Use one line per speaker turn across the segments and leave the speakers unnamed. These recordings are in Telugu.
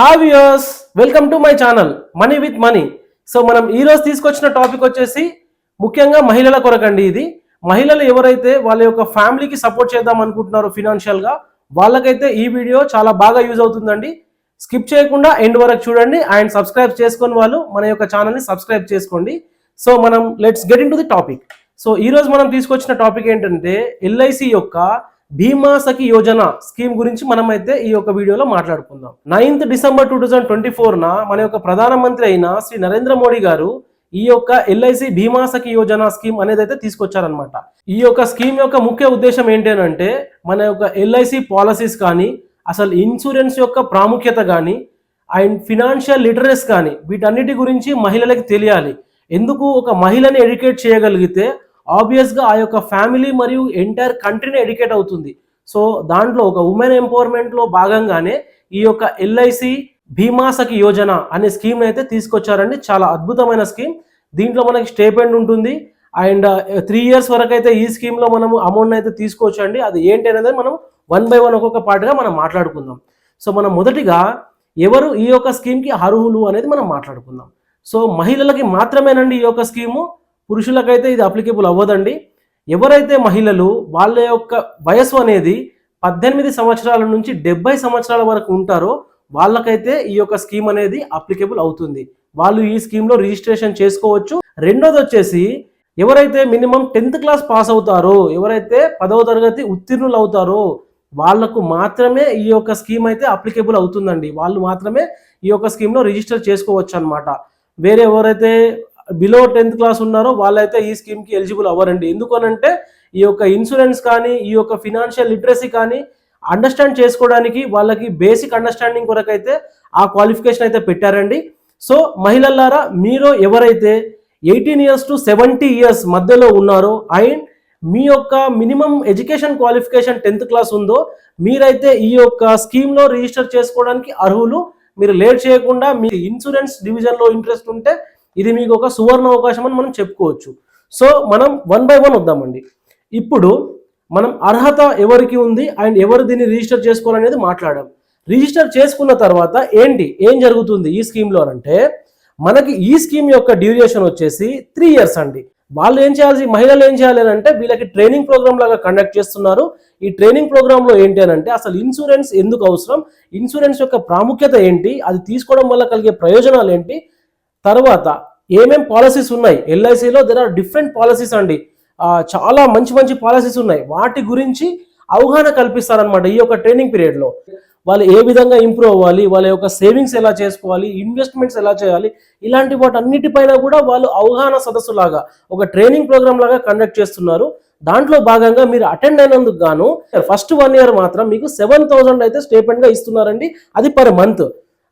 Hi viewers welcome to my channel money with money so మనం ఈ రోజు తీసుకొచ్చిన టాపిక్ వచ్చేసి ముఖ్యంగా మహిళల కొరకండి ఇది. మహిళలు ఎవరైతే వాళ్ళ యొక్క ఫ్యామిలీకి సపోర్ట్ చేద్దాం అనుకుంటున్నారో ఫినాన్షియల్గా వాళ్ళకైతే ఈ వీడియో చాలా బాగా యూజ్ అవుతుందండి. స్కిప్ చేయకుండా ఎండ్ వరకు చూడండి అండ్ సబ్స్క్రైబ్ చేసుకుని వాళ్ళు మన యొక్క ఛానల్ని సబ్స్క్రైబ్ చేసుకోండి. సో మనం let's get into the topic so ఈరోజు మనం తీసుకొచ్చిన టాపిక్ ఏంటంటే ఎల్ఐసి యొక్క భీమా సఖి యోజన స్కీమ్ గురించి మనం అయితే ఈ యొక్క వీడియోలో మాట్లాడుకుందాం. Ninth December two thousand twenty ఫోర్న మన యొక్క ప్రధానమంత్రి అయిన శ్రీ నరేంద్ర మోడీ గారు ఈ యొక్క ఎల్ఐసి భీమా సఖి యోజన స్కీమ్ అనేది అయితే తీసుకొచ్చారనమాట ఈ యొక్క స్కీమ్ యొక్క ముఖ్య ఉద్దేశం ఏంటంటే మన యొక్క ఎల్ఐసి పాలసీస్ కానీ అసలు ఇన్సూరెన్స్ యొక్క ప్రాముఖ్యత కానీ అండ్ ఫినాన్షియల్ లిటరస్ కానీ వీటన్నిటి గురించి మహిళలకు తెలియాలి. ఎందుకు ఒక మహిళని ఎడ్యుకేట్ చేయగలిగితే ఆబ్వియస్గా ఆ యొక్క ఫ్యామిలీ మరియు ఎంటైర్ కంట్రీని ఎడ్యుకేట్ అవుతుంది. సో దాంట్లో ఒక ఉమెన్ ఎంపవర్మెంట్లో భాగంగానే ఈ యొక్క ఎల్ఐసి భీమాసకి యోజన అనే స్కీమ్ని అయితే తీసుకొచ్చారండి. చాలా అద్భుతమైన స్కీమ్. దీంట్లో మనకి స్టేపెండ్ ఉంటుంది. అండ్ త్రీ ఇయర్స్ వరకు అయితే ఈ స్కీమ్లో మనము అమౌంట్ అయితే తీసుకోవచ్చు అండి అది ఏంటి అనేది మనం వన్ బై వన్ ఒక్కొక్క పార్ట్గా మనం మాట్లాడుకుందాం. సో మనం మొదటిగా ఎవరు ఈ యొక్క స్కీమ్కి అర్హులు అనేది మనం మాట్లాడుకుందాం. సో మహిళలకి మాత్రమేనండి ఈ యొక్క స్కీము. పురుషులకైతే ఇది అప్లికేబుల్ అవ్వదండి. ఎవరైతే మహిళలు వాళ్ళ యొక్క వయసు అనేది పద్దెనిమిది సంవత్సరాల నుంచి డెబ్బై సంవత్సరాల వరకు ఉంటారో వాళ్ళకైతే ఈ యొక్క స్కీమ్ అనేది అప్లికేబుల్ అవుతుంది. వాళ్ళు ఈ స్కీమ్లో రిజిస్ట్రేషన్ చేసుకోవచ్చు. రెండోది వచ్చేసి ఎవరైతే మినిమం టెన్త్ క్లాస్ పాస్ అవుతారో ఎవరైతే పదవ తరగతి ఉత్తీర్ణులు అవుతారో వాళ్ళకు మాత్రమే ఈ యొక్క స్కీమ్ అయితే అప్లికేబుల్ అవుతుందండి. వాళ్ళు మాత్రమే ఈ యొక్క స్కీమ్లో రిజిస్టర్ చేసుకోవచ్చు అనమాట వేరే ఎవరైతే బిలో టెన్త్ క్లాస్ ఉన్నారో వాళ్ళైతే ఈ స్కీమ్కి ఎలిజిబుల్ అవ్వరండి. ఎందుకనంటే ఈ యొక్క ఇన్సూరెన్స్ కానీ ఈ యొక్క ఫినాన్షియల్ లిటరసీ కానీ అండర్స్టాండ్ చేసుకోవడానికి వాళ్ళకి బేసిక్ అండర్స్టాండింగ్ కొరకైతే ఆ క్వాలిఫికేషన్ అయితే పెట్టారండి. సో మహిళలారా మీరు ఎవరైతే eighteen years to seventy years మధ్యలో ఉన్నారో అండ్ మీ యొక్క minimum education qualification tenth class ఉందో మీరైతే ఈ యొక్క స్కీమ్లో రిజిస్టర్ చేసుకోవడానికి అర్హులు. మీరు లేట్ చేయకుండా మీ ఇన్సూరెన్స్ డివిజన్లో ఇంట్రెస్ట్ ఉంటే ఇది మీకు ఒక సువర్ణ అవకాశం అని మనం చెప్పుకోవచ్చు. సో మనం వన్ బై వన్ వద్దామండి. ఇప్పుడు మనం అర్హత ఎవరికి ఉంది? అండ్ ఎవరు దీన్ని రిజిస్టర్ చేసుకోవాలనేది మాట్లాడాం. రిజిస్టర్ చేసుకున్న తర్వాత ఏంటి? ఏం జరుగుతుంది ఈ స్కీమ్లో అంటే మనకి ఈ స్కీమ్ యొక్క డ్యూరేషన్ వచ్చేసి త్రీ ఇయర్స్ అండి. వాళ్ళు ఏం చేయాల్సి మహిళలు ఏం చేయాలి అంటే వీళ్ళకి ట్రైనింగ్ ప్రోగ్రామ్ లాగా కండక్ట్ చేస్తున్నారు. ఈ ట్రైనింగ్ ప్రోగ్రాంలో ఏంటి అని అంటే అసలు ఇన్సూరెన్స్ ఎందుకు అవసరం? ఇన్సూరెన్స్ యొక్క ప్రాముఖ్యత ఏంటి? అది తీసుకోవడం వల్ల కలిగే ప్రయోజనాలు ఏంటి? తర్వాత ఏమేం పాలసీస్ ఉన్నాయి? ఎల్ఐసిలో దెర్ ఆర్ డిఫరెంట్ పాలసీస్ అండి. చాలా మంచి మంచి పాలసీస్ ఉన్నాయి. వాటి గురించి అవగాహన కల్పిస్తారనమాట ఈ యొక్క ట్రైనింగ్ పీరియడ్లో వాళ్ళు ఏ విధంగా ఇంప్రూవ్ అవ్వాలి? వాళ్ళ యొక్క సేవింగ్స్ ఎలా చేసుకోవాలి? ఇన్వెస్ట్మెంట్స్ ఎలా చేయాలి? ఇలాంటి వాటి అన్నిటిపైన కూడా వాళ్ళు అవగాహన సదస్సు లాగా ఒక ట్రైనింగ్ ప్రోగ్రామ్ లాగా కండక్ట్ చేస్తున్నారు. దాంట్లో భాగంగా మీరు అటెండ్ అయినందుకు గాను ఫస్ట్ వన్ ఇయర్ మాత్రం మీకు సెవెన్ థౌసండ్ అయితే స్టేపెండ్ ఇస్తున్నారండి. అది per month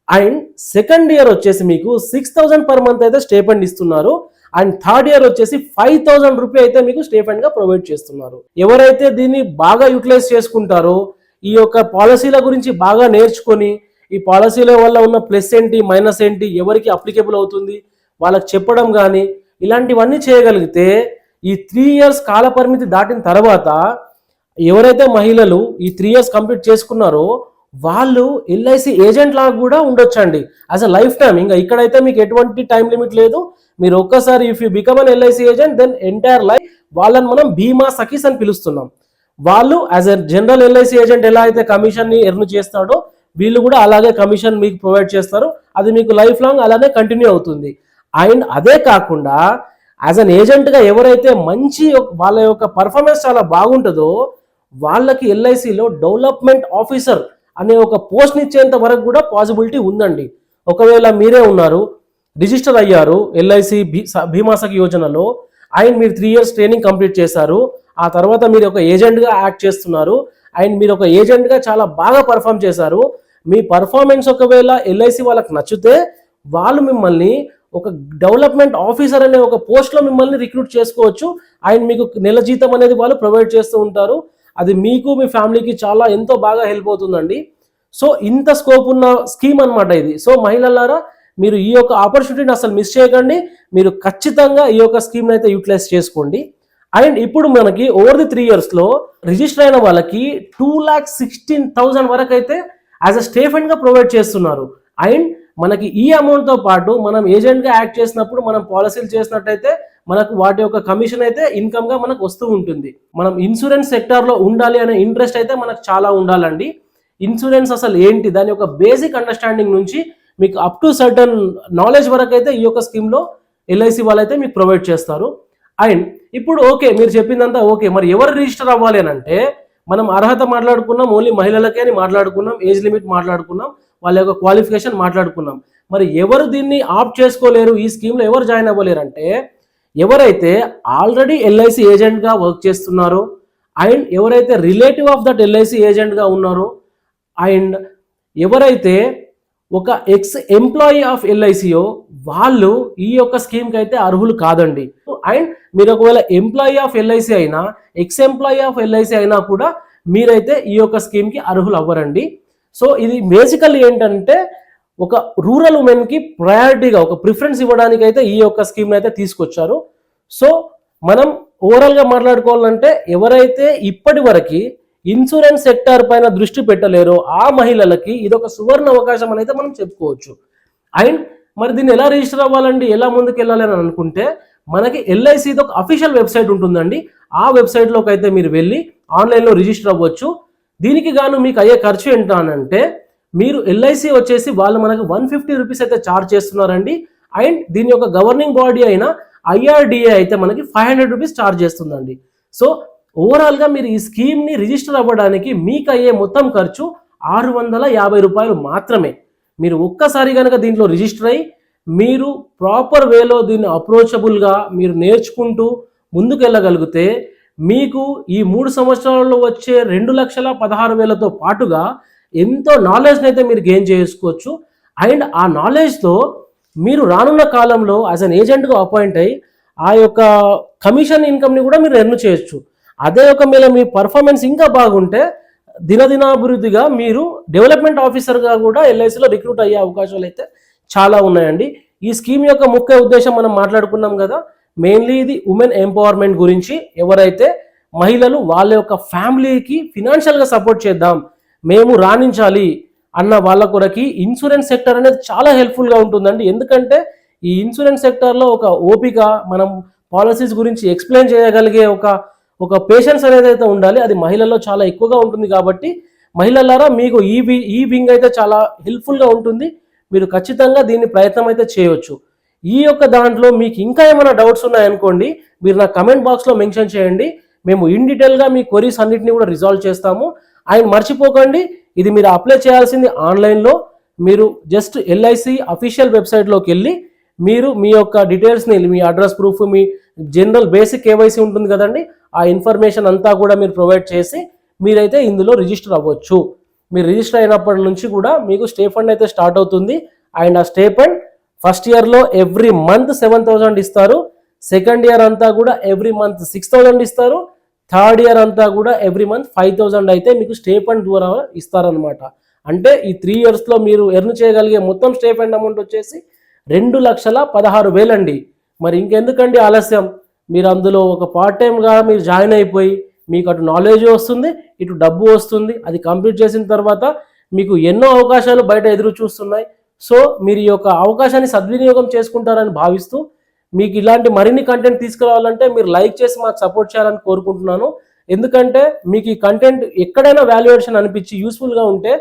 and second year వచ్చేసి మీకు సిక్స్ థౌజండ్ పర్ మంత్ అయితే స్టేపెండ్ ఇస్తున్నారు. అండ్ థర్డ్ ఇయర్ వచ్చేసి ఫైవ్ థౌసండ్ రూపీ అయితే మీకు స్టేపెండ్గా ప్రొవైడ్ చేస్తున్నారు. ఎవరైతే దీన్ని బాగా యూటిలైజ్ చేసుకుంటారో ఈ యొక్క పాలసీల గురించి బాగా నేర్చుకొని ఈ పాలసీల వల్ల ఉన్న ప్లస్ ఏంటి మైనస్ ఏంటి ఎవరికి అప్లికేబుల్ అవుతుంది వాళ్ళకి చెప్పడం కానీ ఇలాంటివన్నీ చేయగలిగితే ఈ త్రీ ఇయర్స్ కాల పరిమితి దాటిన తర్వాత ఎవరైతే మహిళలు ఈ త్రీ ఇయర్స్ కంప్లీట్ చేసుకున్నారో వాళ్ళు ఎల్ఐసి ఏజెంట్ లాగా కూడా ఉండొచ్చండి. యాజ్ అ లైఫ్ టైం ఇంకా ఇక్కడైతే మీకు ఎటువంటి టైం లిమిట్ లేదు. మీరు ఒక్కసారి if you become an LIC agent then entire life వాళ్ళని మనం బీమా సఖీస్ అని పిలుస్తున్నాం. వాళ్ళు as a general LIC agent ఎలా అయితే కమిషన్ని ఎర్న్ చేస్తాడో వీళ్ళు కూడా అలాగే కమిషన్ మీకు ప్రొవైడ్ చేస్తారు. అది మీకు లైఫ్ లాంగ్ అలానే కంటిన్యూ అవుతుంది. అండ్ అదే కాకుండా యాజ్ అన్ ఏజెంట్గా ఎవరైతే మంచి వాళ్ళ యొక్క పర్ఫార్మెన్స్ చాలా బాగుంటుందో వాళ్ళకి ఎల్ఐసిలో డెవలప్మెంట్ ఆఫీసర్ అనే ఒక పోస్ట్ని ఇచ్చేంత వరకు కూడా పాసిబిలిటీ ఉందండి. ఒకవేళ మీరే ఉన్నారు రిజిస్టర్ అయ్యారు ఎల్ఐసి భీమాసక యోజనలో అండ్ మీరు త్రీ ఇయర్స్ ట్రైనింగ్ కంప్లీట్ చేశారు ఆ తర్వాత మీరు ఒక ఏజెంట్గా యాక్ట్ చేస్తున్నారు అండ్ మీరు ఒక ఏజెంట్గా చాలా బాగా పర్ఫామ్ చేశారు మీ పర్ఫార్మెన్స్ ఒకవేళ ఎల్ఐసి వాళ్ళకి నచ్చితే వాళ్ళు మిమ్మల్ని ఒక డెవలప్మెంట్ ఆఫీసర్ అనే ఒక పోస్ట్లో మిమ్మల్ని రిక్రూట్ చేసుకోవచ్చు అండ్ మీకు నెల జీతం అనేది వాళ్ళు ప్రొవైడ్ చేస్తూ ఉంటారు అది మీకు మీ ఫ్యామిలీకి చాలా ఎంతో బాగా హెల్ప్ అవుతుందండి. సో ఇంత స్కోప్ ఉన్న స్కీమ్ అన్నమాట ఇది. సో మహిళలారా మీరు ఈ యొక్క ఆపర్చునిటీని అసలు మిస్ చేయకండి. మీరు ఖచ్చితంగా ఈ యొక్క స్కీమ్ని అయితే యూటిలైజ్ చేసుకోండి. అండ్ ఇప్పుడు మనకి ఓవర్ ది త్రీ ఇయర్స్లో రిజిస్టర్ అయిన వాళ్ళకి టూ ల్యాక్ సిక్స్టీన్ థౌజండ్ వరకు అయితే యాజ్ అ స్టేఫెండ్గా ప్రొవైడ్ చేస్తున్నారు. అండ్ మనకి ఈ అమౌంట్తో పాటు మనం ఏజెంట్గా యాక్ట్ చేసినప్పుడు మనం పాలసీలు చేసినట్టయితే మనకు వాటి యొక్క కమిషన్ అయితే ఇన్కమ్గా మనకు వస్తూ ఉంటుంది. మనం ఇన్సూరెన్స్ సెక్టార్లో ఉండాలి అనే ఇంట్రెస్ట్ అయితే మనకు చాలా ఉండాలండి. ఇన్సూరెన్స్ అసలు ఏంటి? దాని యొక్క బేసిక్ అండర్స్టాండింగ్ నుంచి మీకు అప్ టు సర్టన్ నాలెడ్జ్ వరకు అయితే ఈ యొక్క స్కీమ్లో ఎల్ఐసి వాళ్ళైతే మీకు ప్రొవైడ్ చేస్తారు. అండ్ ఇప్పుడు ఓకే మీరు చెప్పిందంతా ఓకే మరి ఎవరు రిజిస్టర్ అవ్వాలి అని అంటే మనం అర్హత మాట్లాడుకున్నాం ఓన్లీ మహిళలకే అని మాట్లాడుకున్నాం ఏజ్ లిమిట్ మాట్లాడుకున్నాం వాళ్ళ యొక్క క్వాలిఫికేషన్ మాట్లాడుకున్నాం. మరి ఎవరు దీన్ని ఆప్ట్ చేసుకోలేరు? ఈ స్కీమ్లో ఎవరు జాయిన్ అవ్వలేరు అంటే ఎవరైతే ఆల్రెడీ ఎల్ఐసి ఏజెంట్గా వర్క్ చేస్తున్నారో అండ్ ఎవరైతే రిలేటివ్ ఆఫ్ దట్ ఎల్ఐసి ఏజెంట్గా ఉన్నారో అండ్ ఎవరైతే ఒక ఎక్స్ ఎంప్లాయీ ఆఫ్ ఎల్ఐసిఓ వాళ్ళు ఈ యొక్క స్కీమ్కి అయితే అర్హులు కాదండి. అండ్ మీరు ఒకవేళ ఎంప్లాయీ ఆఫ్ ఎల్ఐసి అయినా ఎక్స్ ఎంప్లాయీ ఆఫ్ ఎల్ఐసి అయినా కూడా మీరైతే ఈ యొక్క స్కీమ్కి అర్హులు అవ్వరండి. సో ఇది బేసికల్ ఏంటంటే ఒక రూరల్ ఉమెన్కి ప్రయారిటీగా ఒక ప్రిఫరెన్స్ ఇవ్వడానికి అయితే ఈ యొక్క స్కీమ్ని అయితే తీసుకొచ్చారు. సో మనం ఓవరాల్గా మాట్లాడుకోవాలంటే ఎవరైతే ఇప్పటి వరకు ఇన్సూరెన్స్ సెక్టార్ పైన దృష్టి పెట్టలేరో ఆ మహిళలకి ఇది ఒక సువర్ణ అవకాశం అని అయితే మనం చెప్పుకోవచ్చు. అండ్ మరి దీన్ని ఎలా రిజిస్టర్ అవ్వాలండి ఎలా ముందుకు వెళ్ళాలి అని అనుకుంటే మనకి ఎల్ఐసిది ఒక అఫీషియల్ వెబ్సైట్ ఉంటుందండి. ఆ వెబ్సైట్లోకి అయితే మీరు వెళ్ళి ఆన్లైన్లో రిజిస్టర్ అవ్వచ్చు. దీనికి గాను మీకు అయ్యే ఖర్చు ఏంటనంటే అంటే మీరు ఎల్ఐసి వచ్చేసి వాళ్ళు మనకి వన్ ఫిఫ్టీ రూపీస్ అయితే ఛార్జ్ చేస్తున్నారండి. అండ్ దీని యొక్క గవర్నింగ్ బాడీ అయిన ఐఆర్డిఏ అయితే మనకి ఫైవ్ హండ్రెడ్ రూపీస్ ఛార్జ్ చేస్తుందండి. సో ఓవరాల్గా మీరు ఈ స్కీమ్ని రిజిస్టర్ అవ్వడానికి మీకు అయ్యే మొత్తం ఖర్చు ఆరు వందల యాభై రూపాయలు మాత్రమే. మీరు ఒక్కసారి కనుక దీంట్లో రిజిస్టర్ అయ్యి మీరు ప్రాపర్ వేలో దీన్ని అప్రోచబుల్గా మీరు నేర్చుకుంటూ ముందుకు వెళ్ళగలిగితే మీకు ఈ మూడు సంవత్సరాల్లో వచ్చే రెండు లక్షల పదహారు వేలతో పాటుగా ఎంతో నాలెడ్జ్ని అయితే మీరు గెయిన్ చేసుకోవచ్చు. అండ్ ఆ నాలెడ్జ్తో మీరు రానున్న కాలంలో యాజ్ అన్ ఏజెంట్గా అపాయింట్ అయ్యి ఆ యొక్క కమిషన్ ఇన్కమ్ని కూడా మీరు ఎర్న్ చేయొచ్చు. అదే ఒక మీద మీ పర్ఫార్మెన్స్ ఇంకా బాగుంటే దినదినాభివృద్ధిగా మీరు డెవలప్మెంట్ ఆఫీసర్గా కూడా ఎల్ఐసిలో రిక్రూట్ అయ్యే అవకాశాలు అయితే చాలా ఉన్నాయండి. ఈ స్కీమ్ యొక్క ముఖ్య ఉద్దేశం మనం మాట్లాడుకున్నాం కదా మెయిన్లీ ఇది ఉమెన్ ఎంపవర్మెంట్ గురించి. ఎవరైతే మహిళలు వాళ్ళ యొక్క ఫ్యామిలీకి ఫినాన్షియల్గా సపోర్ట్ చేద్దాం మేము రాణించాలి అన్న వాళ్ళ కొరకి ఇన్సూరెన్స్ సెక్టర్ అనేది చాలా హెల్ప్ఫుల్గా ఉంటుందండి. ఎందుకంటే ఈ ఇన్సూరెన్స్ సెక్టర్లో ఒక ఓపిక మనం పాలసీస్ గురించి ఎక్స్ప్లెయిన్ చేయగలిగే ఒక ఒక పేషెన్స్ అనేది అయితే ఉండాలి. అది మహిళల్లో చాలా ఎక్కువగా ఉంటుంది కాబట్టి మహిళలారా మీకు ఈ వి ఈ వింగ్ అయితే చాలా హెల్ప్ఫుల్గా ఉంటుంది. మీరు ఖచ్చితంగా దీన్ని ప్రయత్నం అయితే చేయవచ్చు ఈ యొక్క దాంట్లో మీకు ఇంకా ఏమైనా డౌట్స్ ఉన్నాయనుకోండి మీరు నా కమెంట్ బాక్స్లో మెన్షన్ చేయండి. మేము ఇన్ డీటెయిల్గా మీ క్వరీస్ అన్నిటిని కూడా రిజాల్వ్ చేస్తాము. ఆయన మర్చిపోకండి. ఇది మీరు అప్లై చేయాల్సింది ఆన్లైన్లో. మీరు జస్ట్ ఎల్ఐసి అఫీషియల్ వెబ్సైట్లోకి వెళ్ళి మీరు మీ యొక్క డీటెయిల్స్ని మీ అడ్రస్ ప్రూఫ్ మీ జనరల్ బేసిక్ కేవైసీ ఉంటుంది కదండి. ఆ ఇన్ఫర్మేషన్ అంతా కూడా మీరు ప్రొవైడ్ చేసి మీరైతే ఇందులో రిజిస్టర్ అవ్వచ్చు. మీరు రిజిస్టర్ అయినప్పటి నుంచి కూడా మీకు స్టే ఫండ్ అయితే స్టార్ట్ అవుతుంది. అండ్ ఆ స్టే ఫండ్ ఫస్ట్ ఇయర్లో ఎవ్రీ మంత్ సెవెన్ థౌజండ్ ఇస్తారు. సెకండ్ ఇయర్ అంతా కూడా ఎవ్రీ మంత్ సిక్స్ థౌసండ్ ఇస్తారు. థర్డ్ ఇయర్ అంతా కూడా ఎవ్రీ మంత్ ఫైవ్ థౌసండ్ అయితే మీకు స్టే ఫండ్ ద్వారా ఇస్తారనమాట అంటే ఈ త్రీ ఇయర్స్లో మీరు ఎర్న్ చేయగలిగే మొత్తం స్టేప్ అండ్ అమౌంట్ వచ్చేసి రెండు లక్షల పదహారు వేలండి. మరి ఇంకెందుకండి ఆలస్యం? మీరు అందులో ఒక పార్ట్ టైంగా మీరు జాయిన్ అయిపోయి మీకు అటు నాలెడ్జ్ వస్తుంది ఇటు డబ్బు వస్తుంది అది కంప్లీట్ చేసిన తర్వాత మీకు ఎన్నో అవకాశాలు బయట ఎదురు చూస్తున్నాయి. సో మీరు ఈ యొక్క అవకాశాన్ని సద్వినియోగం చేసుకుంటారని భావిస్తూ మీకు ఇలాంటి మరిన్ని కంటెంట్ తీసుకురావాలంటే మీరు లైక్ చేసి మాకు సపోర్ట్ చేయాలని కోరుకుంటున్నాను. ఎందుకంటే మీకు ఈ కంటెంట్ ఎక్కడైనా వాల్యుయేషన్ అనిపించి యూస్ఫుల్గా ఉంటే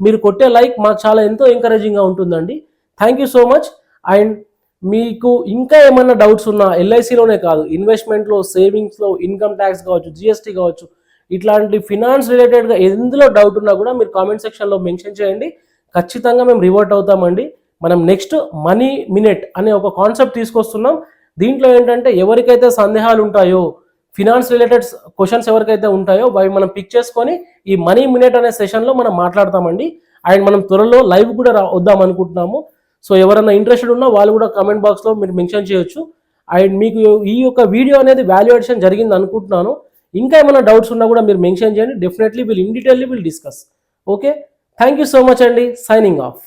మీరు కొట్టే లైక్ మాకు చాలా ఎంతో ఎంకరేజింగ్గా ఉంటుందండి. Thank you so much and మీకు ఇంకా ఏమైనా డౌట్స్ ఉన్నా ఎల్ఐసిలోనే కాదు ఇన్వెస్ట్మెంట్లో సేవింగ్స్లో ఇన్కమ్ ట్యాక్స్ కావచ్చు జిఎస్టీ కావచ్చు ఇట్లాంటి ఫినాన్స్ రిలేటెడ్గా ఎందులో డౌట్ ఉన్నా కూడా మీరు కామెంట్ సెక్షన్లో మెన్షన్ చేయండి. ఖచ్చితంగా మేము రివర్ట్ అవుతామండి. మనం నెక్స్ట్ మనీ మినిట్ అనే ఒక కాన్సెప్ట్ తీసుకొస్తున్నాం. దీంట్లో ఏంటంటే ఎవరికైతే సందేహాలు ఉంటాయో ఫినాన్స్ రిలేటెడ్ క్వశ్చన్స్ ఎవరికైతే ఉంటాయో అవి మనం పిక్ చేసుకొని ఈ మనీ మినిట్ అనే సెషన్లో మనం మాట్లాడతామండి. అండ్ మనం త్వరలో లైవ్ కూడా రా వద్దాం అనుకుంటున్నాము. సో ఎవరైనా ఇంట్రెస్టెడ్ ఉన్నా వాళ్ళు కూడా కమెంట్ బాక్స్లో మీరు మెన్షన్ చేయొచ్చు. అండ్ మీకు ఈ యొక్క వీడియో అనేది వాల్యుయేషన్ జరిగింది అనుకుంటున్నాను. ఇంకా ఏమైనా డౌట్స్ ఉన్నా కూడా మీరు మెన్షన్ చేయండి. Definitely will in detailly will discuss okay thank you so much అండి. Signing off